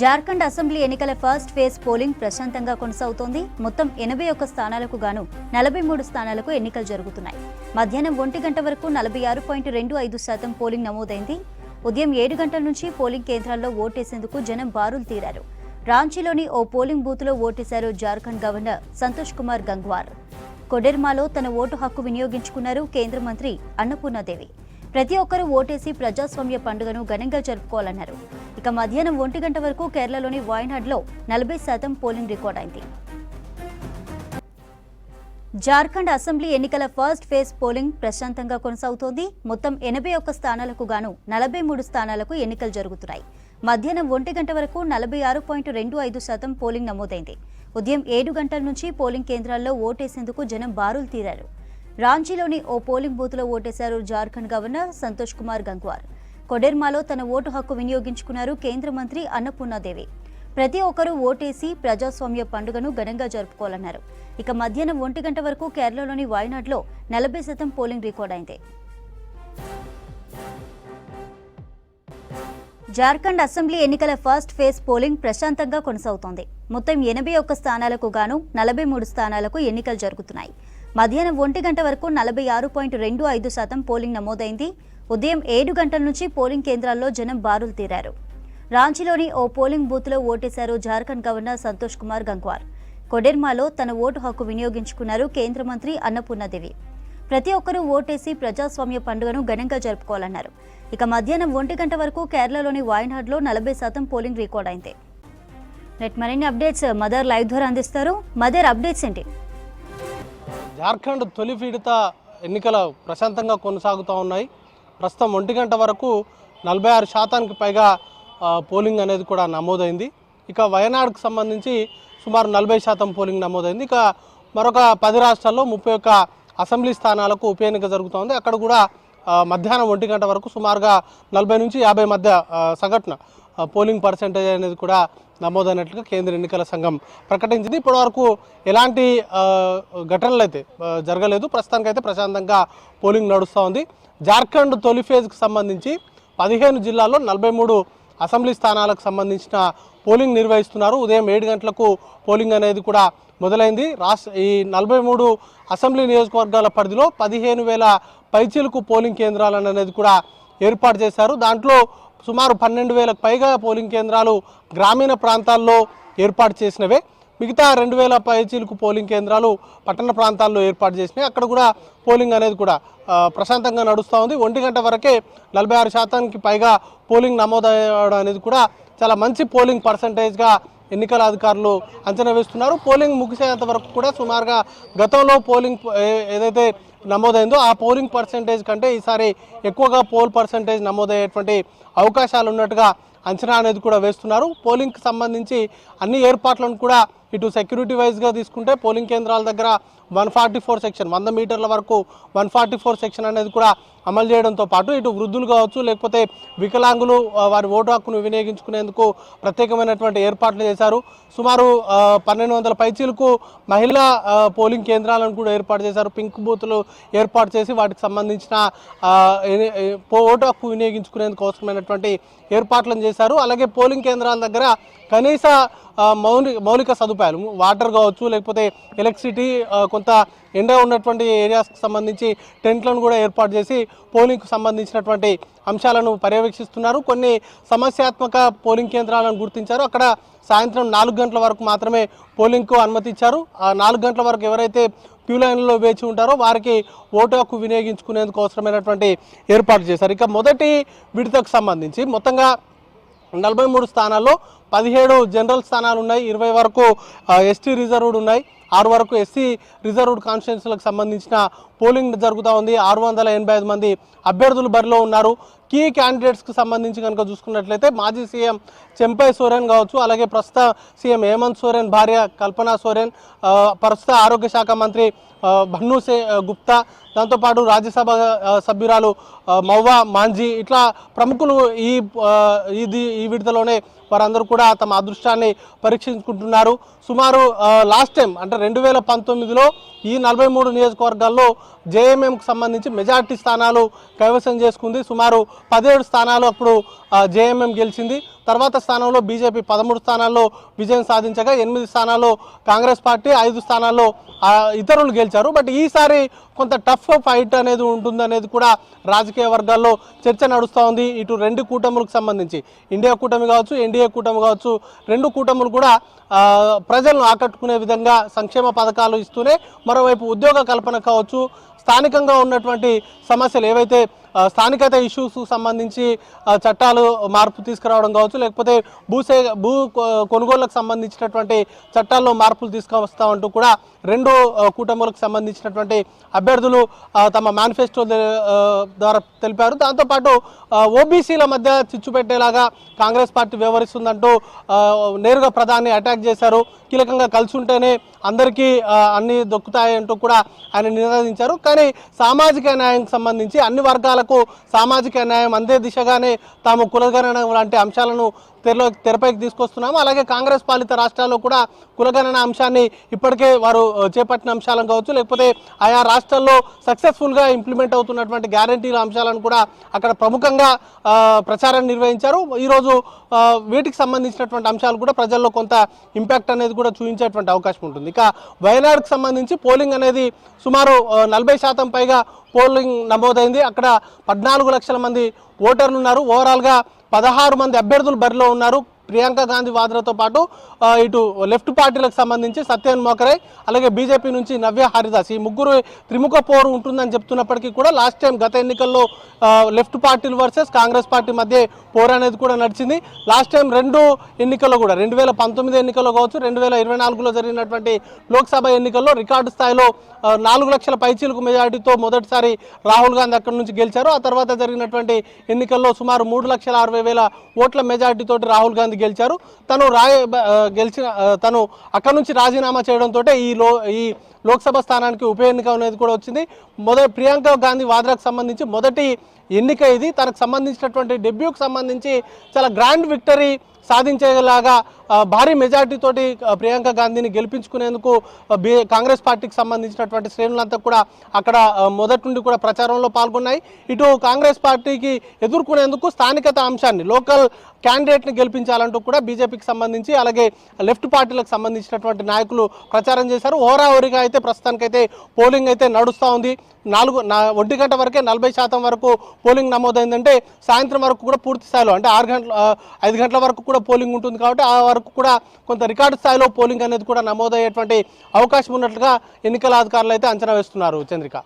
Jharkhand assembly ఎన్నికల first phase polling ప్రశాంతంగా కొనసాగుతోంది. మొత్తం ఎనభై ఒక్క స్థానాలకు గాను నలభై మూడు స్థానాలకు ఎన్నికలు జరుగుతున్నాయి. మధ్యాహ్నం ఒంటి గంట వరకు నలభై ఆరు పాయింట్ రెండు ఐదు శాతం పోలింగ్ నమోదైంది. ఉదయం ఏడు గంటల నుంచి పోలింగ్ కేంద్రాల్లో ఓటేసేందుకు జనం బారులు తీరారు. రాంచీలోని ఓ పోలింగ్ బూత్లో ఓటేశారు జార్ఖండ్ గవర్నర్ సంతోష్ కుమార్ గంగ్వార్. కొడెర్మాలో తన ఓటు హక్కు వినియోగించుకున్నారు కేంద్ర మంత్రి అన్నపూర్ణాదేవి. ప్రతి ఒక్కరూ ఓటేసి ప్రజాస్వామ్య పండుగను ఘనంగా జరుపుకోవాలన్నారు. ఇక మధ్యాహ్నం ఒంటి గంట వరకు కేరళలోని వాయనాడ్లో నలభై శాతం పోలింగ్ రికార్డ్ అయింది. జార్ఖండ్ అసెంబ్లీ ఎన్నికల ఫస్ట్ ఫేజ్ పోలింగ్ ప్రశాంతంగా కొనసాగుతోంది. మొత్తం ఎనభై ఒక్క స్థానాలకు గాను నలభై మూడు స్థానాలకు ఎన్నికలు జరుగుతున్నాయి. మధ్యాహ్నం ఒంటి గంట వరకు నలభై ఆరు పాయింట్ రెండు ఐదు శాతం పోలింగ్ నమోదైంది. ఉదయం ఏడు గంటల నుంచి పోలింగ్ కేంద్రాల్లో ఓటేసేందుకు జనం బారులు తీరారు. రాంచీలోని ఓ పోలింగ్ బూత్లో ఓటేశారు జార్ఖండ్ గవర్నర్ సంతోష్ కుమార్ గంగ్వార్. కొడెర్మాలో తన ఓటు హక్కు వినియోగించుకున్నారు కేంద్ర మంత్రి అన్నపూర్ణాదేవి ప్రతి ఒక్కరూ ఓటేసి ప్రజాస్వామ్య పండుగను ఘనంగా జరుపుకోవాలన్నారు. ఇక మధ్యాహ్నం ఒంటి గంట వరకు కేరళలోని వాయనాడ్లో నలభై శాతం పోలింగ్ రికార్డ్ అయింది జార్ఖండ్ అసెంబ్లీ ఎన్నికల ఫస్ట్ ఫేజ్ పోలింగ్ ప్రశాంతంగా కొనసాగుతోంది. మొత్తం ఎనభై ఒక్క స్థానాలకు గాను నలభై మూడు స్థానాలకు ఎన్నికలు జరుగుతున్నాయి. మధ్యాహ్నం ఒంటి గంట వరకు నలభై ఆరు పాయింట్ రెండు ఐదు శాతం పోలింగ్ నమోదైంది. ఉదయం ఏడు గంటల నుంచి పోలింగ్ కేంద్రాల్లో జనం బారులు తీరారు. రాంచీలోని ఓ పోలింగ్ బూత్లో ఓటేశారు జార్ఖండ్ గవర్నర్ సంతోష్ కుమార్ గంగ్వార్. కొడెర్మాలో తన ఓటు హక్కు వినియోగించుకున్నారు కేంద్ర మంత్రి అన్నపూర్ణదేవి. ప్రతి ఒక్కరూ ఓటేసి ప్రజాస్వామ్య పండుగను ఘనంగా జరుపుకోవాలన్నారు. ఇక మధ్యాహ్నం ఒంటి గంట వరకు కేరళలోని వాయనాడ్లో నలభై శాతం పోలింగ్ రికార్డ్ అయింది నెట్ మరిన్ని అప్డేట్స్ మదర్ లైవ్ ద్వారా అందిస్తారు. మదర్ అప్డేట్స్ ఏంటి? జార్ఖండ్ తొలి విడత ఎన్నికలు ప్రశాంతంగా కొనసాగుతూ ఉన్నాయి. ప్రస్తుతం ఒంటి గంట వరకు నలభై ఆరు శాతానికి పైగా పోలింగ్ అనేది కూడా నమోదైంది. ఇక వయనాడుకు సంబంధించి సుమారు నలభై శాతం పోలింగ్ నమోదైంది. ఇక మరొక పది రాష్ట్రాల్లో ముప్పై ఒక్క అసెంబ్లీ స్థానాలకు ఉప ఎన్నిక జరుగుతోంది. అక్కడ కూడా మధ్యాహ్నం ఒంటి గంట వరకు సుమారుగా నలభై నుంచి యాభై మధ్య సగటున పోలింగ్ పర్సెంటేజ్ అనేది కూడా నమోదైనట్లుగా కేంద్ర ఎన్నికల సంఘం ప్రకటించింది. ఇప్పటివరకు ఎలాంటి ఘటనలు అయితే జరగలేదు. ప్రస్తుతానికైతే ప్రశాంతంగా పోలింగ్ నడుస్తూ ఉంది. జార్ఖండ్ తొలి ఫేజ్కి సంబంధించి పదిహేను జిల్లాల్లో నలభై మూడు అసెంబ్లీ స్థానాలకు సంబంధించిన పోలింగ్ నిర్వహిస్తున్నారు. ఉదయం ఏడు గంటలకు పోలింగ్ అనేది కూడా మొదలైంది. రాష్ట్ర ఈ నలభై మూడు అసెంబ్లీ నియోజకవర్గాల పరిధిలో పదిహేను వేల పైచీలకు పోలింగ్ కేంద్రాలను అనేది కూడా ఏర్పాటు చేశారు. దాంట్లో సుమారు పన్నెండు వేలకు పైగా పోలింగ్ కేంద్రాలు గ్రామీణ ప్రాంతాల్లో ఏర్పాటు చేసినవే. మిగతా రెండు వేల పైచీలకు పోలింగ్ కేంద్రాలు పట్టణ ప్రాంతాల్లో ఏర్పాటు చేసినాయి అక్కడ కూడా పోలింగ్ అనేది కూడా ప్రశాంతంగా నడుస్తూ ఉంది. ఒంటి గంట వరకే నలభై ఆరు శాతానికి పైగా పోలింగ్ నమోదవడం అనేది కూడా చాలా మంచి పోలింగ్ పర్సంటేజ్గా ఎన్నికల అధికారులు అంచనా వేస్తున్నారు. పోలింగ్ ముగిసేంత వరకు కూడా సుమారుగా గతంలో పోలింగ్ ఏ- ఏదైతే నమోదైందో ఆ పోలింగ్ పర్సంటేజ్ కంటే ఈసారి ఎక్కువగా పోల్ పర్సంటేజ్ నమోదయ్యేటువంటి అవకాశాలు ఉన్నట్టుగా అంచనా అనేది కూడా వేస్తున్నారు. పోలింగ్కి సంబంధించి అన్ని ఏర్పాట్లను కూడా ఇటు సెక్యూరిటీ వైజ్గా తీసుకుంటే పోలింగ్ కేంద్రాల దగ్గర వన్ ఫార్టీ ఫోర్ సెక్షన్ వంద మీటర్ల వరకు వన్ ఫార్టీ ఫోర్ సెక్షన్ అనేది కూడా అమలు చేయడంతో పాటు ఇటు వృద్ధులు కావచ్చు లేకపోతే వికలాంగులు వారి ఓటు హక్కును వినియోగించుకునేందుకు ప్రత్యేకమైనటువంటి ఏర్పాట్లు చేశారు. సుమారు పన్నెండు వందల పైచీలకు మహిళా పోలింగ్ కేంద్రాలను కూడా ఏర్పాటు చేశారు. పింక్ బూతులు ఏర్పాటు చేసి వాటికి సంబంధించిన పో- ఓటు హక్కు వినియోగించుకునేందుకు అవసరమైనటువంటి ఏర్పాట్లను చేశారు. అలాగే పోలింగ్ కేంద్రాల దగ్గర కనీస మౌలిక మౌలిక సదుపాయాలు వాటర్ కావచ్చు లేకపోతే ఎలక్ట్రిసిటీ కొంత ఎండ ఉన్నటువంటి ఏరియాస్కి సంబంధించి టెంట్లను కూడా ఏర్పాటు చేసి పోలింగ్కు సంబంధించినటువంటి అంశాలను పర్యవేక్షిస్తున్నారు. కొన్ని సమస్యాత్మక పోలింగ్ కేంద్రాలను గుర్తించారు. అక్కడ సాయంత్రం నాలుగు గంటల వరకు మాత్రమే పోలింగ్కు అనుమతి ఇచ్చారు ఆ నాలుగు గంటల వరకు ఎవరైతే క్యూ లైన్లో వేచి ఉంటారో వారికి ఓటు హక్కు వినియోగించుకునేందుకు అవసరమైనటువంటి ఏర్పాటు చేశారు. ఇక మొదటి విడతకు సంబంధించి మొత్తంగా నలభై మూడు స్థానాల్లో పదిహేడు జనరల్ స్థానాలు ఉన్నాయి ఇరవై వరకు ఎస్టీ రిజర్వ్డ్ ఉన్నాయి. ఆరు వరకు ఎస్సీ రిజర్వ్డ్ కాన్స్టిట్యున్సీలకు సంబంధించిన పోలింగ్ జరుగుతూ ఉంది. ఆరు వందల ఎనభై ఐదు మంది అభ్యర్థులు బరిలో ఉన్నారు. కీ క్యాండిడేట్స్కి సంబంధించి కనుక చూసుకున్నట్లయితే మాజీ సీఎం చెంపై సోరెన్ కావచ్చు అలాగే ప్రస్తుత సీఎం హేమంత్ సోరెన్ భార్య కల్పనా సోరెన్ ప్రస్తుత ఆరోగ్య శాఖ మంత్రి భన్ను సే గుప్తా దాంతోపాటు రాజ్యసభ సభ్యురాలు మౌవా మాంజీ ఇట్లా ప్రముఖులు ఈ ఇది ఈ విడతలోనే వారందరూ కూడా తమ అదృష్టాన్ని పరీక్షించుకుంటున్నారు. సుమారు లాస్ట్ టైం అంటే రెండు వేల పంతొమ్మిదిలో ఈ నలభై మూడు నియోజకవర్గాల్లో జేఎంఎంకి సంబంధించి మెజార్టీ స్థానాలు కైవసం చేసుకుంది. సుమారు పదిహేడు స్థానాలు అప్పుడు జేఎంఎం గెలిచింది. తర్వాత స్థానంలో బీజేపీ పదమూడు స్థానాల్లో విజయం సాధించగా ఎనిమిది స్థానాల్లో కాంగ్రెస్ పార్టీ ఐదు స్థానాల్లో ఇతరులు గెలిచారు. బట్ ఈసారి కొంత టఫ్ ఫైట్ అనేది ఉంటుందనేది కూడా రాజకీయ వర్గాల్లో చర్చ నడుస్తూ ఉంది. ఇటు రెండు కూటములకు సంబంధించి ఇండియా కూటమి కావచ్చు ఎన్డీఏ కూటమి కావచ్చు రెండు కూటములు కూడా ప్రజలను ఆకట్టుకునే విధంగా సంక్షేమ పథకాలు ఇస్తూనే మరోవైపు ఉద్యోగ కల్పన కావచ్చు స్థానికంగా ఉన్నటువంటి సమస్యలు ఏవైతే స్థానికత ఇష్యూస్ సంబంధించి చట్టాలు మార్పు తీసుకురావడం కావచ్చు లేకపోతే భూసే భూ కొనుగోళ్ళకు సంబంధించినటువంటి చట్టాల్లో మార్పులు తీసుకొస్తామంటూ కూడా రెండు కూటములకు సంబంధించినటువంటి అభ్యర్థులు తమ మేనిఫెస్టో ద్వారా తెలిపారు. దాంతోపాటు ఓబీసీల మధ్య చిచ్చు పెట్టేలాగా కాంగ్రెస్ పార్టీ వ్యవహరిస్తుందంటూ నేరుగా ప్రధాని అటాక్ చేశారు. కీలకంగా కలిసి ఉంటేనే అందరికీ అన్ని దొక్కుతాయి అంటూ కూడా ఆయన నినాదించారు. కానీ సామాజిక న్యాయం సంబంధించి అన్ని వర్గాల వర్గాలకు సామాజిక న్యాయం అందే దిశగానే తాము కులగణన లాంటి అంశాలను తెరలో తెరపైకి తీసుకొస్తున్నాము. అలాగే కాంగ్రెస్ పాలిత రాష్ట్రాల్లో కూడా కులగణన అంశాన్ని ఇప్పటికే వారు చేపట్టిన అంశాలను కావచ్చు లేకపోతే ఆయా రాష్ట్రాల్లో సక్సెస్ఫుల్గా ఇంప్లిమెంట్ అవుతున్నటువంటి గ్యారంటీల అంశాలను కూడా అక్కడ ప్రముఖంగా ప్రచారం నిర్వహించారు. ఈరోజు వీటికి సంబంధించినటువంటి అంశాలు కూడా ప్రజల్లో కొంత ఇంపాక్ట్ అనేది కూడా చూపించేటువంటి అవకాశం ఉంటుంది. ఇక వయనాడుకు సంబంధించి పోలింగ్ అనేది సుమారు నలభై శాతం పైగా పోలింగ్ నమోదైంది. అక్కడ పద్నాలుగు లక్షల మంది ఓటర్లు ఉన్నారు. ఓవరాల్గా పదహారు మంది అభ్యర్థులు బరిలో ఉన్నారు. ప్రియాంక గాంధీ వాద్రాతో పాటు ఇటు లెఫ్ట్ పార్టీలకు సంబంధించి సత్యన్ మోకరే అలాగే బీజేపీ నుంచి నవ్య హరిదాస్ ఈ ముగ్గురు త్రిముఖ పోరు ఉంటుందని చెప్తున్నప్పటికీ కూడా లాస్ట్ టైం గత ఎన్నికల్లో లెఫ్ట్ పార్టీలు వర్సెస్ కాంగ్రెస్ పార్టీ మధ్య పోరు అనేది కూడా నడిచింది. లాస్ట్ టైం రెండు ఎన్నికల్లో కూడా రెండు వేల పంతొమ్మిది ఎన్నికల్లో కావచ్చు రెండు వేల ఇరవై నాలుగులో జరిగినటువంటి లోక్సభ ఎన్నికల్లో రికార్డు స్థాయిలో నాలుగు లక్షల పైచీలకు మెజార్టీతో మొదటిసారి రాహుల్ గాంధీ అక్కడి నుంచి గెలిచారు. ఆ తర్వాత జరిగినటువంటి ఎన్నికల్లో సుమారు మూడు లక్షల అరవై వేల ఓట్ల మెజార్టీతో రాహుల్ గాంధీ గెలిచారు. తను రాయ గెలిచిన తను అక్కడి నుంచి రాజీనామా చేయడంతో ఈ లో ఈ లోక్సభ స్థానానికి ఉప ఎన్నిక అనేది కూడా వచ్చింది. మొదటి ప్రియాంక గాంధీ వాద్రాకు సంబంధించి మొదటి ఎన్నిక ఇది. తనకు సంబంధించినటువంటి డెబ్యూకి సంబంధించి చాలా గ్రాండ్ విక్టరీ సాధించేలాగా భారీ మెజార్టీ తోటి ప్రియాంక గాంధీని గెలిపించుకునేందుకు బీ కాంగ్రెస్ పార్టీకి సంబంధించినటువంటి శ్రేణులంతా కూడా అక్కడ మొదటి నుండి కూడా ప్రచారంలో పాల్గొన్నాయి. ఇటు కాంగ్రెస్ పార్టీకి ఎదుర్కొనేందుకు స్థానికత అంశాన్ని లోకల్ క్యాండిడేట్ని గెలిపించాలంటూ కూడా బీజేపీకి సంబంధించి అలాగే లెఫ్ట్ పార్టీలకు సంబంధించినటువంటి నాయకులు ప్రచారం చేశారు. ఓరావరిగా అయితే ప్రస్తుతానికైతే పోలింగ్ అయితే నడుస్తూ ఉంది. నాలుగు నా ఒంటి గంట వరకే నలభై శాతం వరకు పోలింగ్ నమోదైందంటే సాయంత్రం వరకు కూడా పూర్తి స్థాయిలో అంటే ఆరు గంటల ఐదు గంటల వరకు కూడా పోలింగ్ ఉంటుంది కాబట్టి ఆ వరకు కూడా కొంత రికార్డు స్థాయిలో పోలింగ్ అనేది కూడా నమోదయ్యేటువంటి అవకాశం ఉన్నట్లుగా ఎన్నికల అధికారులు అయితే అంచనా వేస్తున్నారు చంద్రిక.